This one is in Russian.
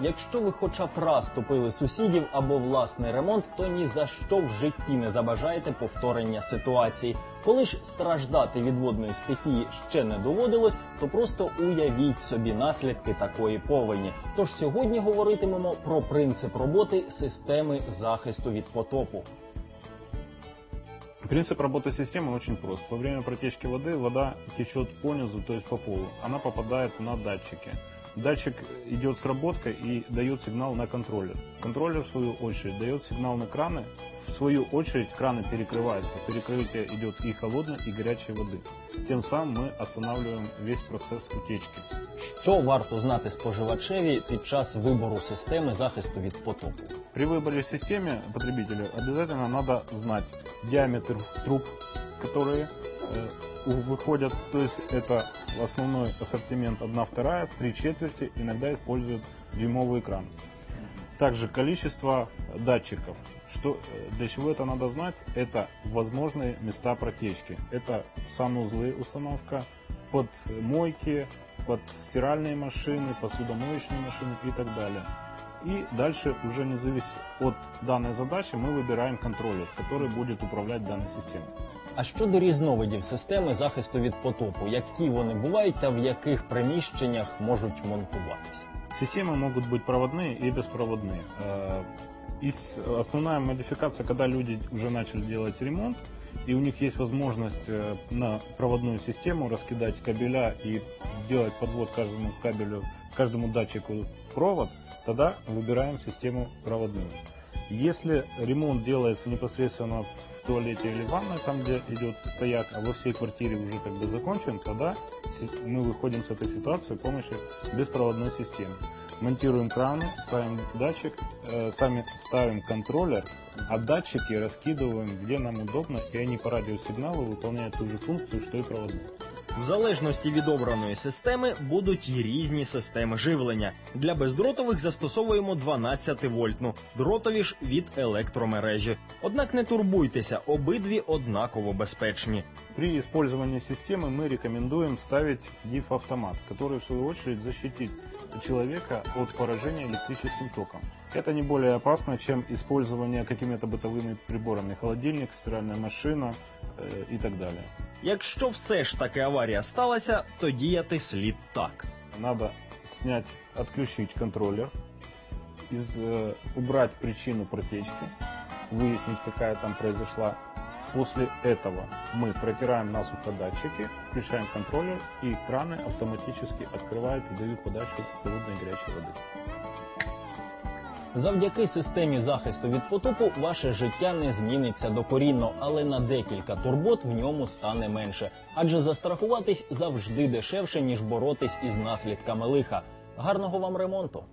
Якщо ви хоча б раз топили сусідів або власний ремонт, то ні за що в житті не забажаєте повторення ситуації. Коли ж страждати від водної стихії ще не доводилось, то просто уявіть собі наслідки такої повені. Тож сьогодні говоритимемо про принцип роботи системи захисту від потопу. Принцип работы системы очень прост. Во время протечки воды вода течет по низу, то есть по полу. Она попадает на датчики. Датчик идет сработка и дает сигнал на контроллер. Контроллер, в свою очередь, дает сигнал на краны. В свою очередь, краны перекрываются. Перекрытие идет и холодной, и горячей воды. Тем самым мы останавливаем весь процесс утечки. Що варто знати споживачеві під час вибору системи захисту від потопу? При выборе системы потребителю обязательно надо знать диаметр труб, которые э, у- выходят. То есть это основной ассортимент 1 вторая, 3 четверти, иногда используют дюймовый экран. Также количество датчиков. Что, э, для чего это надо знать? Это возможные места протечки. Это санузлы установка, под мойки, под стиральные машины, посудомоечные машины и так далее. И дальше уже не зависит от данной задачи, мы выбираем контроллер, который будет управлять данной системой. А щодо різновидів системи захисту від потопу, які вони бувають та в яких приміщеннях можуть монтуватися? Системы могут быть проводные и беспроводные. Э, из- основная модификация, когда люди уже начали делать ремонт, и у них есть возможность э, на проводную систему раскидать кабеля и сделать подвод каждому кабелю, каждому датчику провод, тогда выбираем систему проводную. Если ремонт делается непосредственно в туалете или ванной, там где идет стояк, а во всей квартире уже как бы закончен, тогда мы выходим с этой ситуации с помощью беспроводной системы. Монтируем краны, ставим датчик, э, сами ставим контроллер, а датчики раскидываем где нам удобно, и они по радиосигналу выполняют ту же функцию, что и проводные. В залежності від обраної системи будуть й різні системи живлення. Для бездротових застосовуємо 12 вольтну, дротові ж від електромережі. Однак не турбуйтеся, обидві однаково безпечні. При использовании системы мы рекомендуем ставить DIF-автомат, который в свою очередь защитит человека от поражения электрическим током. Это не более опасно, чем использование какими-то бытовыми приборами, холодильник, стиральная машина э, и так далее. Якщо все ж таки аварія сталася, то діяти слід так. Надо снять, отключить контроллер, из, э, убрать причину протечки, выяснить, какая там произошла. После этого мы протираем насухо датчики, включаем контроллер, и краны автоматически открывают и дают подачу холодной и горячей воды. Завдяки системі захисту від потопу ваше життя не зміниться докорінно, але на декілька турбот в ньому стане менше. Адже застрахуватись завжди дешевше, ніж боротись із наслідками лиха. Гарного вам ремонту!